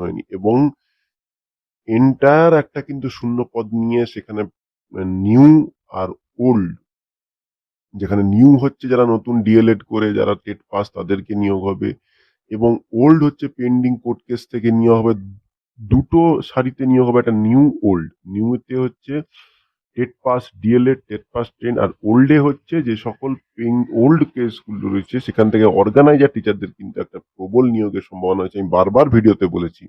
হয়নি এবং এন্টায়ার একটা কিন্তু শূন্য পদ নিয়ে সেখানে নিউ আর ওল্ড যেখানে নিউ হচ্ছে যারা নতুন ডিএলএড করে, যারা টেট পাস তাদেরকে নিয়োগ হবে। এবং ওল্ড হচ্ছে পেন্ডিং কোর্ট কেস থেকে নিয়োগ হবে। দুটো সারিতে নিয়োগ হবে, একটা নিউ ওল্ড নিউতে হচ্ছে TET pass DElEd TET pass, ten, আর ওল্ডে হচ্ছে যে সকল পেইং ওল্ড কেসগুলো রয়েছে, সেখান থেকে অর্গানাইজার টিচারদের কিন্তু একটা প্রবল নিয়োগের সম্ভাবনা আছে আমি বারবার ভিডিওতে বলেছি,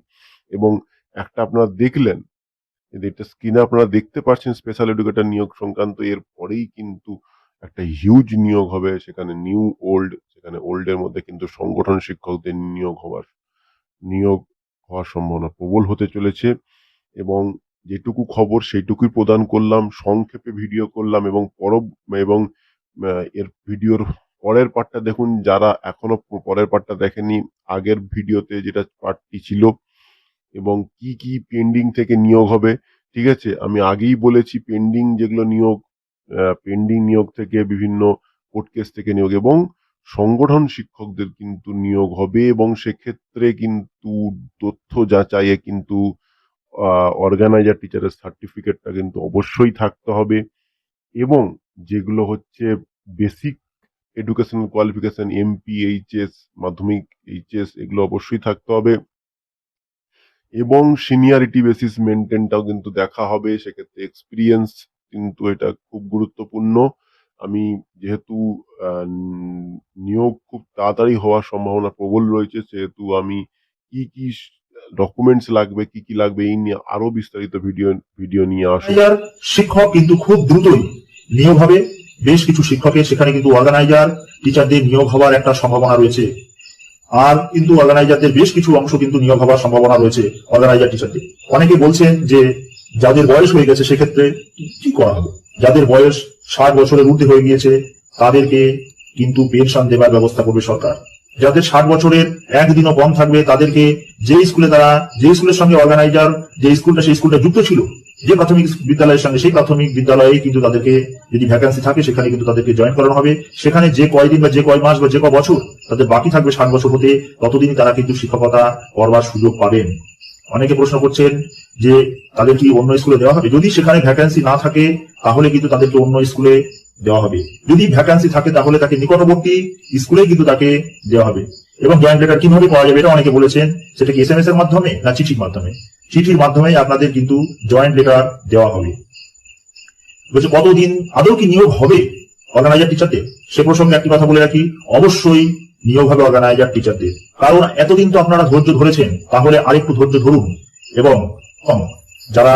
এবং একটা আপনারা দেখলেন এটা স্ক্রিনে আপনারা দেখতে পাচ্ছেন স্পেশাল এডুকেটর নিয়োগ সংক্রান্ত, এর পরেই কিন্তু একটা হিউজ নিয়োগ হবে, সেখানে নিউ, ওল্ড, সেখানে ওল্ডের মধ্যে কিন্তু সংগঠন শিক্ষকদের নিয়োগ হওয়ার নিয়োগ হওয়ার সম্ভাবনা প্রবল হতে চলেছে, এবং যেটুকু খবর সেইটুকুই প্রদান করলাম, সংক্ষেপে ভিডিও করলাম এবং পর এবং এর ভিডিওর পরের পার্টটা দেখুন, যারা এখনও পরের পার্টটা দেখেনি আগের ভিডিওতে যেটা পার্টটি ছিল এবং কি কি পেন্ডিং থেকে নিয়োগ হবে, ঠিক আছে? আমি আগেই বলেছি পেন্ডিং যেগুলো নিয়োগ পেন্ডিং নিয়োগ থেকে বিভিন্ন কোর্ট কেস থেকে নিয়োগ এবং সংগঠন শিক্ষকদের কিন্তু নিয়োগ হবে এবং সেক্ষেত্রে কিন্তু তথ্য যাচাইয়ে কিন্তু অর্গানাইজার টিচারের সার্টিফিকেটটা কিন্তু অবশ্যই থাকতে হবে এবং যেগুলো হচ্ছে basic educational qualification MP HS Madhyamik HS এগুলো অবশ্যই থাকতে হবে এবং সিনিয়রিটি বেসিস মেনটেনটাও কিন্তু দেখা হবে। সেক্ষেত্রে এক্সপিরিয়েন্স কিন্তু এটা খুব গুরুত্বপূর্ণ। আমি যেহেতু নিয়োগ খুব তাড়াতাড়ি হওয়ার সম্ভাবনা প্রবল রয়েছে, সেহেতু আমি কি কি ডকুমেন্টস লাগবে, কি কি লাগবে, এই নিয়ে আরও বিস্তারিত ভিডিও ভিডিও নিয়ে আসব শিক্ষক কিন্তু খুব দ্রুতই নিয়োগ হবে। বেশ কিছু শিক্ষকের সেখানে কিন্তু অর্গানাইজার টিচারদের নিয়োগ হওয়ার একটা সম্ভাবনা রয়েছে। আর কিন্তু অর্গানাইজারদের বেশ কিছু অংশ কিন্তু নিয়োগ হওয়ার সম্ভাবনা রয়েছে অর্গানাইজার টিচারদের অনেকে বলছেন যে, যাদের বয়স হয়ে গেছে সেক্ষেত্রে কি করা হবে? যাদের বয়স ষাট বছরের ঊর্ধ্বে হয়ে গিয়েছে, তাদেরকে কিন্তু পেনশন দেওয়ার ব্যবস্থা করবে সরকার। যাদের ষাট বছরের একদিনও কম থাকবে, তাদেরকে যে স্কুলে তারা, যে স্কুলের সঙ্গে অর্গানাইজার যে স্কুলটা, সেই স্কুলটা যুক্ত ছিল, যে প্রাথমিক বিদ্যালয়ের সঙ্গে, সেই প্রাথমিক বিদ্যালয়ে কিন্তু তাদেরকে যদি ভ্যাকান্সি থাকে, সেখানে কিন্তু তাদেরকে জয়েন করানো হবে। সেখানে যে কয়দিন বা যে কয় মাস বা যে ক বছর তাদের বাকি থাকবে ষাট বছর হতে, ততদিনই তারা কিন্তু শিক্ষকতা করবার সুযোগ পাবেন। অনেকে প্রশ্ন করছেন যে তাদের কি অন্য স্কুলে দেওয়া হবে? যদি সেখানে ভ্যাকান্সি না থাকে, তাহলে কিন্তু তাদেরকে অন্য স্কুলে দেওয়া হবে। যদি ভ্যাকান্সি থাকে তাহলে তাকে নিকটবর্তী স্কুলে কিন্তু তাকে দেওয়া হবে। এবং জয়েন্ট লেটার কীভাবে পাওয়া যাবে এটা অনেকে বলেছেন, সেটা কি এস এম এস এর মাধ্যমে না চিঠির মাধ্যমে? চিঠির মাধ্যমে আপনাদের কিন্তু জয়েন্ট লেটার দেওয়া হবে। বলছে, কতদিন, আদৌ কি নিয়োগ হবে অর্গানাইজার টিচারদের সে প্রসঙ্গে একটি কথা বলে রাখি, অবশ্যই নিয়োগ হবে অর্গানাইজার টিচারদের কারণ এতদিন তো আপনারা ধৈর্য ধরেছেন, তাহলে আরেকটু ধৈর্য ধরুন এবং যারা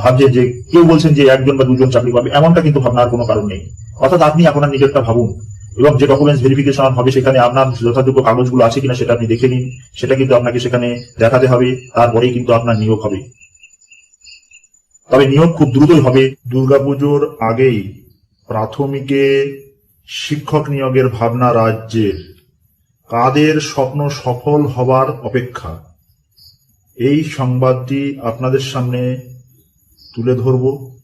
ভাবছেন যে কেউ বলছেন যে একজন বা দুজন চাকরি পাবে, এমনটা কিন্তু ভাবনার কোনো কারণ নেই। অর্থাৎ আপনি আপনার নিজেরটা ভাবুন এবং যে ডকুমেন্টস ভেরিফিকেশন হবে সেখানে আপনার যথাযোগ্য কাগজগুলো আছে কিনা সেটা আপনি দেখে নিন। সেটা কিন্তু আপনাকে সেখানে দেখাতে হবে, তারপরেই কিন্তু আপনার নিয়োগ হবে। তবে নিয়োগ খুব দ্রুতই হবে। দুর্গাপুজোর আগেই প্রাথমিকে শিক্ষক নিয়োগের ভাবনা রাজ্যের। কাদের স্বপ্ন সফল হবার অপেক্ষা? এই সংবাদটি আপনাদের সামনে তুলে ধরব।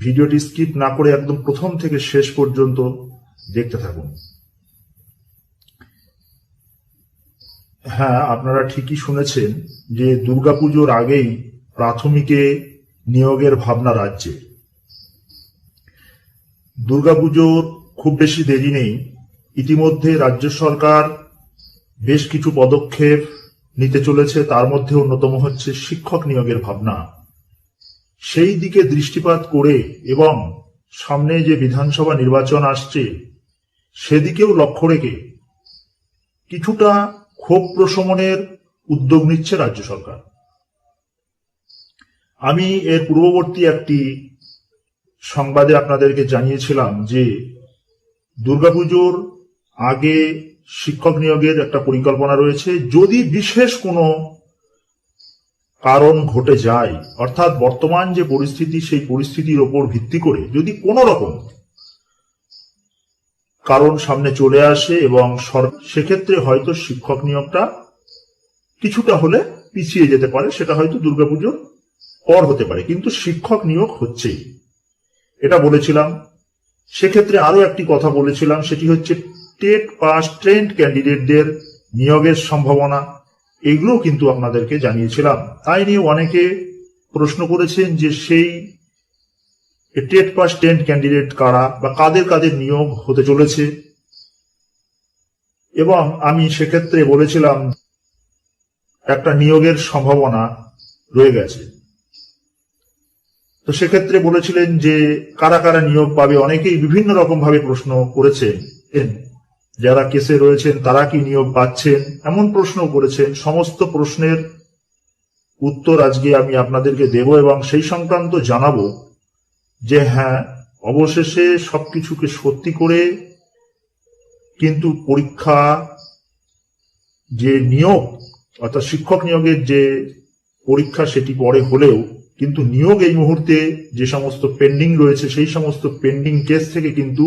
ভিডিওটি স্কিপ না করে একদম প্রথম থেকে শেষ পর্যন্ত দেখতে থাকুন। হ্যাঁ আপনারা ঠিকই শুনেছেন যে দুর্গাপুজোর আগেই প্রাথমিকে নিয়োগের ভাবনা রাজ্যে। দুর্গাপুজোর খুব বেশি দেরি নেই। ইতিমধ্যে রাজ্য সরকার বেশ কিছু পদক্ষেপ নিতে চলেছে। তার মধ্যে অন্যতম হচ্ছে শিক্ষক নিয়োগের ভাবনা। সেই দিকে দৃষ্টিপাত করে এবং সামনে যে বিধানসভা নির্বাচন আসছে, সেদিকেও লক্ষ্য রেখে কিছুটা ক্ষোভ প্রশমনের উদ্যোগ নিচ্ছে রাজ্য সরকার। আমি এর পূর্ববর্তী একটি সংবাদে আপনাদেরকে জানিয়েছিলাম যে দুর্গাপুজোর আগে শিক্ষক নিয়োগের একটা পরিকল্পনা রয়েছে। যদি বিশেষ কোনো কারণ ঘটে যায়। অর্থাৎ বর্তমান যে পরিস্থিতি, সেই পরিস্থিতির ওপর ভিত্তি করে যদি কোনো রকম কারণ সামনে চলে আসে এবং সেক্ষেত্রে হয়তো শিক্ষক নিয়োগটা কিছুটা হলে পিছিয়ে যেতে পারে, সেটা হয়তো দুর্গাপুজোর পর হতে পারে। কিন্তু শিক্ষক নিয়োগ হচ্ছেই এটা বলেছিলাম। সেক্ষেত্রে আরও একটি কথা বলেছিলাম, সেটি হচ্ছে টেট পাস ট্রেন্ড ক্যান্ডিডেটদের নিয়োগের সম্ভাবনা। এগুলো কিন্তু আপনাদেরকে জানিয়েছিলাম। তাই নিয়ে অনেকে প্রশ্ন করেছেন যে সেই টেট পাস টেন্ট ক্যান্ডিডেট কারা বা কাদের কাদের নিয়োগ হতে চলেছে। এবং আমি সেক্ষেত্রে বলেছিলাম, একটা নিয়োগের সম্ভাবনা রয়ে গেছে। তো সেক্ষেত্রে বলেছিলেন যে কারা কারা নিয়োগ পাবে? অনেকেই বিভিন্ন রকম ভাবে প্রশ্ন করেছেন। যারা কেসে রয়েছেন, তারা কি নিয়োগ পাচ্ছেন? এমন প্রশ্ন করেছেন। সমস্ত প্রশ্নের উত্তর আজকে আমি আপনাদেরকে দেব এবং সেই সংক্রান্ত জানাব যে হ্যাঁ অবশেষে সবকিছুকে সত্যি করে কিন্তু পরীক্ষা যে নিয়োগ, অর্থাৎ শিক্ষক নিয়োগের যে পরীক্ষা সেটি পরে হলেও, কিন্তু নিয়োগ এই মুহূর্তে যে সমস্ত পেন্ডিং রয়েছে, সেই সমস্ত পেন্ডিং কেস থেকে কিন্তু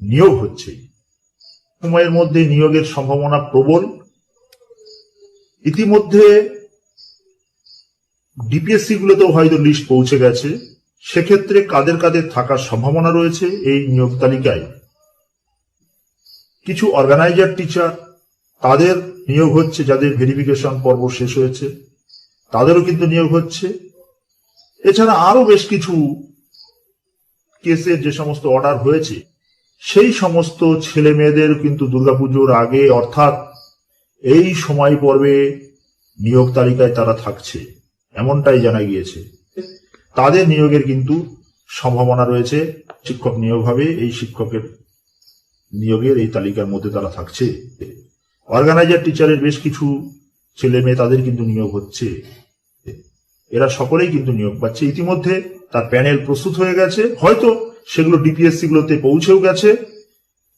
নিয়োগ হচ্ছে। সময়ের মধ্যে নিয়োগের সম্ভাবনা প্রবল। ইতিমধ্যে ডিপিএসসি গুলোতেও হয়তো লিস্ট পৌঁছে গেছে। সেক্ষেত্রে কাদের কাদের থাকার সম্ভাবনা রয়েছে এই নিয়োগ তালিকায়? কিছু অর্গানাইজার টিচার তাদের নিয়োগ হচ্ছে, যাদের ভেরিফিকেশন পর্ব শেষ হয়েছে, তাদেরও কিন্তু নিয়োগ হচ্ছে। এছাড়া আরও বেশ কিছু কেসের যে সমস্ত অর্ডার হয়েছে সেই সমস্ত ছেলে মেয়েদের কিন্তু দুর্গাপুজোর আগে, অর্থাৎ এই সময় পর্বে নিয়োগ তালিকায় তারা থাকছে, এমনটাই জানা গিয়েছে। তাদের নিয়োগের কিন্তু সম্ভাবনা রয়েছে, শিক্ষক নিয়োগ হবে, এই শিক্ষকের নিয়োগের এই তালিকার মধ্যে তারা থাকছে। অর্গানাইজার টিচারের বেশ কিছু ছেলে মেয়ে তাদের কিন্তু নিয়োগ হচ্ছে। এরা সকলেই কিন্তু নিয়োগ পাচ্ছে। ইতিমধ্যে তার প্যানেল প্রস্তুত হয়ে গেছে। হয়তো সেগুলো ডিপিএসসি গুলোতে পৌঁছেও গেছে।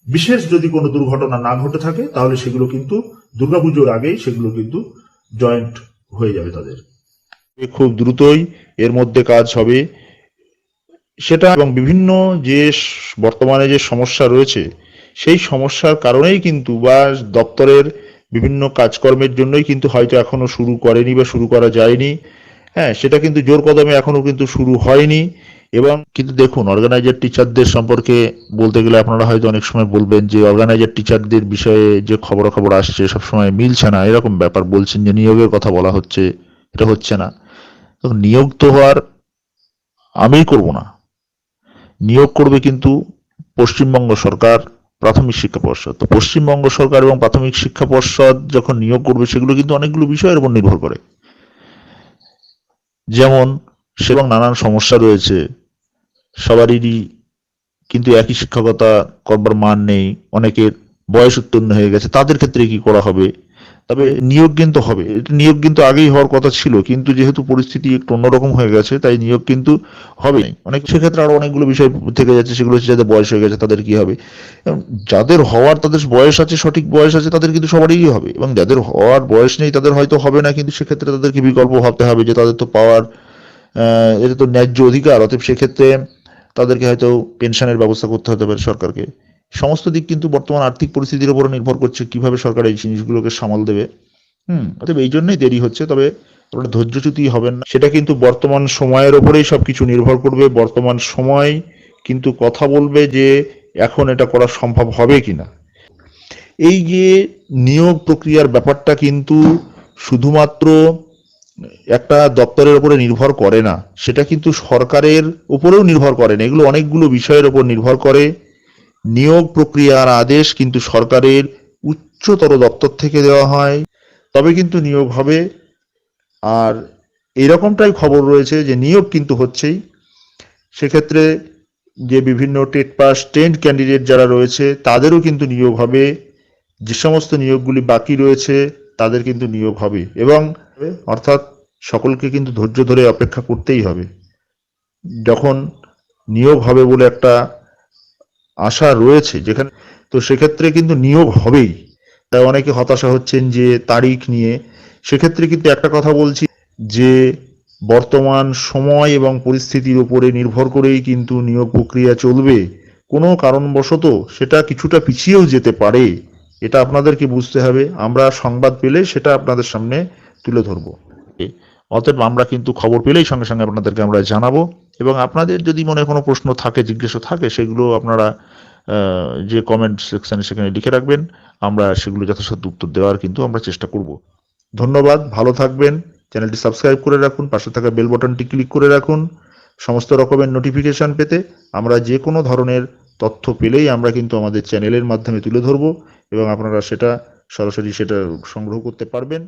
বিশেষ যদি কোনো দুর্ঘটনা না ঘটে থাকে, তাহলে সেগুলো কিন্তু দুর্গাপুজোর আগেই সেগুলো কিন্তু জয়েন্ট হয়ে যাবে তাদের। খুব দ্রুতই এর মধ্যে কাজ হবে। সেটা এবং বিভিন্ন যে বর্তমানে যে সমস্যা রয়েছে, সেই সমস্যার কারণেই কিন্তু বা দপ্তরের বিভিন্ন কাজকর্মের জন্যই কিন্তু হয়তো এখনও শুরু করেনি বা শুরু করা যায়নি। হ্যাঁ সেটা কিন্তু জোর কদমে এখনও কিন্তু শুরু হয়নি। এবং কিন্তু দেখুন অর্গানাইজার টিচারদের সম্পর্কে বলতে গেলে আপনারা হয়তো অনেক সময় বলবেন যে অর্গানাইজার টিচারদের বিষয়ে যে খবরাখবর আসছে সবসময় মিলছে না, এরকম ব্যাপার বলছেন যে নিয়োগের কথা বলা হচ্ছে, এটা হচ্ছে না। তো নিয়োগ তো হওয়ার আমি করব না। নিয়োগ করবে কিন্তু পশ্চিমবঙ্গ সরকার, প্রাথমিক শিক্ষা পর্ষদ। তো পশ্চিমবঙ্গ সরকার এবং প্রাথমিক শিক্ষা পর্ষদ যখন নিয়োগ করবে, সেগুলো কিন্তু অনেকগুলো বিষয়ের উপর নির্ভর করে। যেমন সেরকম নানান সমস্যা রয়েছে সবারই কিন্তু একই শিক্ষকতা করবার মান নেই, অনেকের বয়স উত্তীর্ণ হয়ে গেছে, তাদের ক্ষেত্রে কি করা হবে? তবে নিয়োগ কিন্তু হবে নিয়োগ কিন্তু আগেই হওয়ার কথা ছিল, কিন্তু যেহেতু পরিস্থিতি একটু অন্যরকম হয়ে গেছে, তাই নিয়োগ কিন্তু হবে অনেক সেক্ষেত্রে আরও অনেকগুলো বিষয় থেকে যাচ্ছে, সেগুলো হচ্ছে যাদের বয়স হয়ে গেছে, তাদের কি হবে? এবং যাদের হওয়ার তাদের বয়স আছে, সঠিক বয়স আছে, তাদের কিন্তু সবারই হবে, এবং যাদের হওয়ার বয়স নেই, তাদের হয়তো হবে না, কিন্তু সেক্ষেত্রে তাদেরকে বিকল্প ভাবতে হবে যে তাদের তো পাওয়ার এটা তো ন্যায্য অধিকার, অতএব সেক্ষেত্রে তাদেরকে হয়তো পেনশনের ব্যবস্থা করতে হতে পারে সরকারকে। সমস্ত দিক কিন্তু বর্তমান আর্থিক পরিস্থিতির উপর নির্ভর করছে কীভাবে সরকার এই জিনিসগুলোকে সামাল দেবে। হুম, অতএব এই জন্যই দেরি হচ্ছে, তবে আপনারা ধৈর্যচ্যুতি হবেন না। সেটা কিন্তু বর্তমান সময়ের ওপরেই সবকিছু নির্ভর করবে। বর্তমান সময় কিন্তু কথা বলবে যে এখন এটা করা সম্ভব হবে কিনা। এই যে নিয়োগ প্রক্রিয়ার ব্যাপারটা কিন্তু শুধুমাত্র একটা দপ্তরের উপরে নির্ভর করে না, সেটা কিন্তু সরকারের উপরেও নির্ভর করে না। এগুলো অনেকগুলো বিষয়ের উপর নির্ভর করে। নিয়োগ প্রক্রিয়ার আদেশ কিন্তু সরকারের উচ্চতর দপ্তর থেকে দেওয়া হয়, তবে কিন্তু নিয়োগ হবে। আর এরকমটাই খবর রয়েছে যে নিয়োগ কিন্তু হচ্ছেই। সেক্ষেত্রে যে বিভিন্ন টেট পাস, টেন্ট ক্যান্ডিডেট যারা রয়েছে, তাদেরও কিন্তু নিয়োগ হবে। যে সমস্ত নিয়োগগুলি বাকি রয়েছে, তাদের কিন্তু নিয়োগ হবে। এবং অর্থাৎ সকলকে কিন্তু ধৈর্য ধরে অপেক্ষা করতেই হবে। যখন নিয়োগ হবে বলে একটা আশা রয়েছে যেখানে, তো সেক্ষেত্রে কিন্তু নিয়োগ হবেই। তাই অনেকে হতাশা হচ্ছেন যে তারিখ নিয়ে। সেক্ষেত্রে কিন্তু একটা কথা বলছি যে, বর্তমান সময় এবং পরিস্থিতির উপরে নির্ভর করেই কিন্তু নিয়োগ প্রক্রিয়া চলবে। কোনো কারণবশত সেটা কিছুটা পিছিয়েও যেতে পারে। এটা আপনাদেরকে বুঝতে হবে। আমরা সংবাদ পেলে সেটা আপনাদের সামনে তুলে ধরবো। অতএব আমরা কিন্তু খবর পেলেই সঙ্গে সঙ্গে আপনাদেরকে আমরা জানাব এবং আপনাদের যদি মনে কোনো প্রশ্ন থাকে, জিজ্ঞাসা থাকে, সেগুলো আপনারা যে কমেন্ট সেকশানে সেখানে লিখে রাখবেন। আমরা সেগুলো যথাসাধ্য উত্তর দেওয়ার কিন্তু আমরা চেষ্টা করব। ধন্যবাদ, ভালো থাকবেন। চ্যানেলটি সাবস্ক্রাইব করে রাখুন, পাশে থাকা বেল বাটনটি ক্লিক করে রাখুন। সমস্ত রকমের নোটিফিকেশন পেতে আমরা যে কোনো ধরনের তথ্য পেলেই আমরা কিন্তু আমাদের চ্যানেলের মাধ্যমে তুলে ধরবো এবং আপনারা সেটা সরাসরি সেটা সংগ্রহ করতে পারবেন।